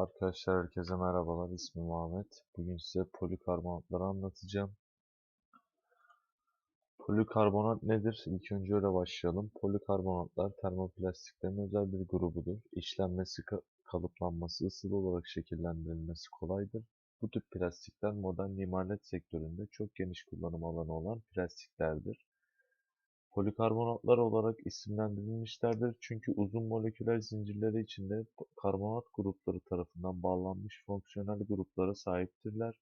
Arkadaşlar herkese merhabalar. İsmim Ahmet. Bugün size polikarbonatları anlatacağım. Polikarbonat nedir? İlk önce öyle başlayalım. Polikarbonatlar termoplastiklerin özel bir grubudur. İşlenmesi, ka- kalıplanması, ısılı olarak şekillendirilmesi kolaydır. Bu tip plastikler modern imalat sektöründe çok geniş kullanım alanı olan plastiklerdir. Polikarbonatlar olarak isimlendirilmişlerdir çünkü uzun moleküler zincirleri içinde karbonat grupları tarafından bağlanmış fonksiyonel gruplara sahiptirler.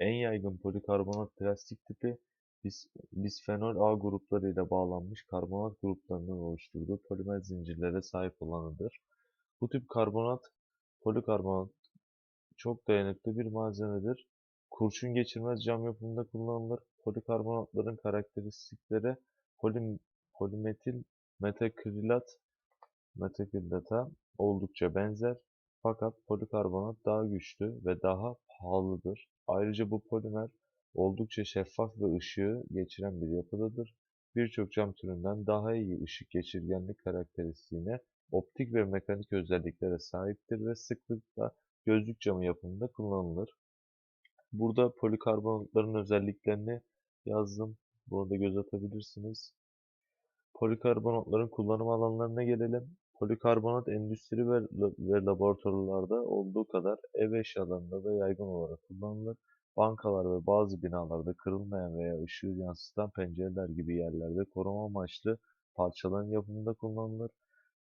En yaygın polikarbonat plastik tipi bis bisfenol A grupları ile bağlanmış karbonat gruplarının oluşturduğu polimer zincirlere sahip olanıdır. Bu tip karbonat polikarbonat çok dayanıklı bir malzemedir. Kurşun geçirmez cam yapımında kullanılır. Polikarbonatların karakteristikleri polim, polimetil metakrilat metakrilata oldukça benzer. Fakat polikarbonat daha güçlü ve daha pahalıdır. Ayrıca bu polimer oldukça şeffaf ve ışığı geçiren bir yapıdadır. Birçok cam türünden daha iyi ışık geçirgenlik karakteristiğine, optik ve mekanik özelliklere sahiptir ve sıklıkla gözlük camı yapımında kullanılır. Burada polikarbonatların özelliklerini yazdım. Burada göz atabilirsiniz. Polikarbonatların kullanım alanlarına gelelim. Polikarbonat endüstri ve, ve laboratuvarlarda olduğu kadar ev eşyalarında da yaygın olarak kullanılır. Bankalar ve bazı binalarda kırılmayan veya ışığı yansıtan pencereler gibi yerlerde koruma amaçlı parçaların yapımında kullanılır.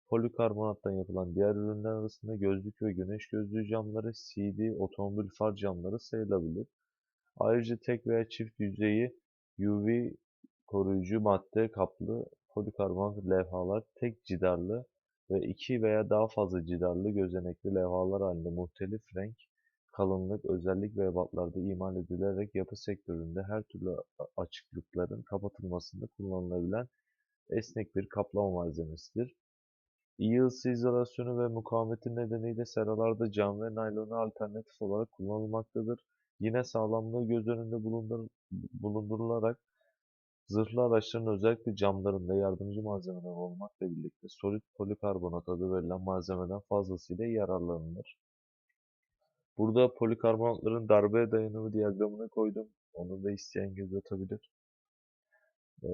Polikarbonattan yapılan diğer ürünler arasında gözlük ve güneş gözlüğü camları, CD, otomobil far camları sayılabilir. Ayrıca tek veya çift yüzeyi UV koruyucu madde kaplı polikarbonat levhalar tek cidarlı ve iki veya daha fazla cidarlı gözenekli levhalar halinde muhtelif renk, kalınlık, özellik ve ebatlarda imal edilerek yapı sektöründe her türlü açıklıkların kapatılmasında kullanılabilen esnek bir kaplama malzemesidir. İyi ısı izolasyonu ve mukavemeti nedeniyle seralarda cam ve naylona alternatif olarak kullanılmaktadır. Yine sağlamlığı göz önünde bulundur bulundurularak zırhlı araçların özellikle camlarında yardımcı malzemeler olmakla birlikte solit polikarbonat adı verilen malzemeden fazlasıyla yararlanılır. Burada polikarbonatların darbe dayanımı diyagramını koydum. Onu da isteyen göz atabilir. Ee,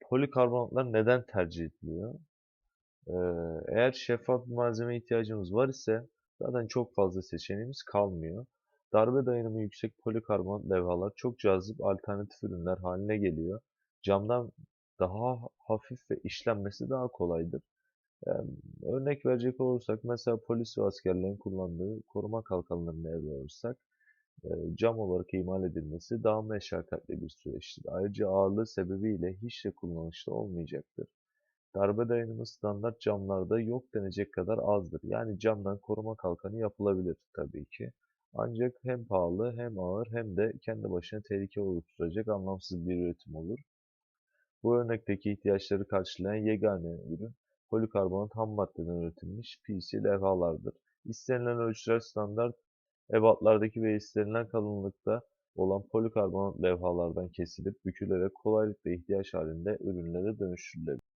polikarbonatlar neden tercih ediliyor? Ee, eğer şeffaf bir malzeme ihtiyacımız var ise zaten çok fazla seçeneğimiz kalmıyor. Darbe dayanımı yüksek polikarbonat levhalar çok cazip alternatif ürünler haline geliyor. Camdan daha hafif ve işlenmesi daha kolaydır. Yani örnek verecek olursak mesela polis ve askerlerin kullandığı koruma kalkanlarını ele alırsak cam olarak imal edilmesi daha meşakkatli bir süreçtir. Ayrıca ağırlığı sebebiyle hiç de kullanışlı olmayacaktır. Darbe dayanımı standart camlarda yok denecek kadar azdır. Yani camdan koruma kalkanı yapılabilir tabii ki. Ancak hem pahalı hem ağır hem de kendi başına tehlike oluşturacak anlamsız bir üretim olur. Bu örnekteki ihtiyaçları karşılayan yegane ürün polikarbonat ham maddeden üretilmiş PC levhalardır. İstenilen ölçüler standart ebatlardaki ve istenilen kalınlıkta olan polikarbonat levhalardan kesilip bükülerek kolaylıkla ihtiyaç halinde ürünlere dönüştürülebilir.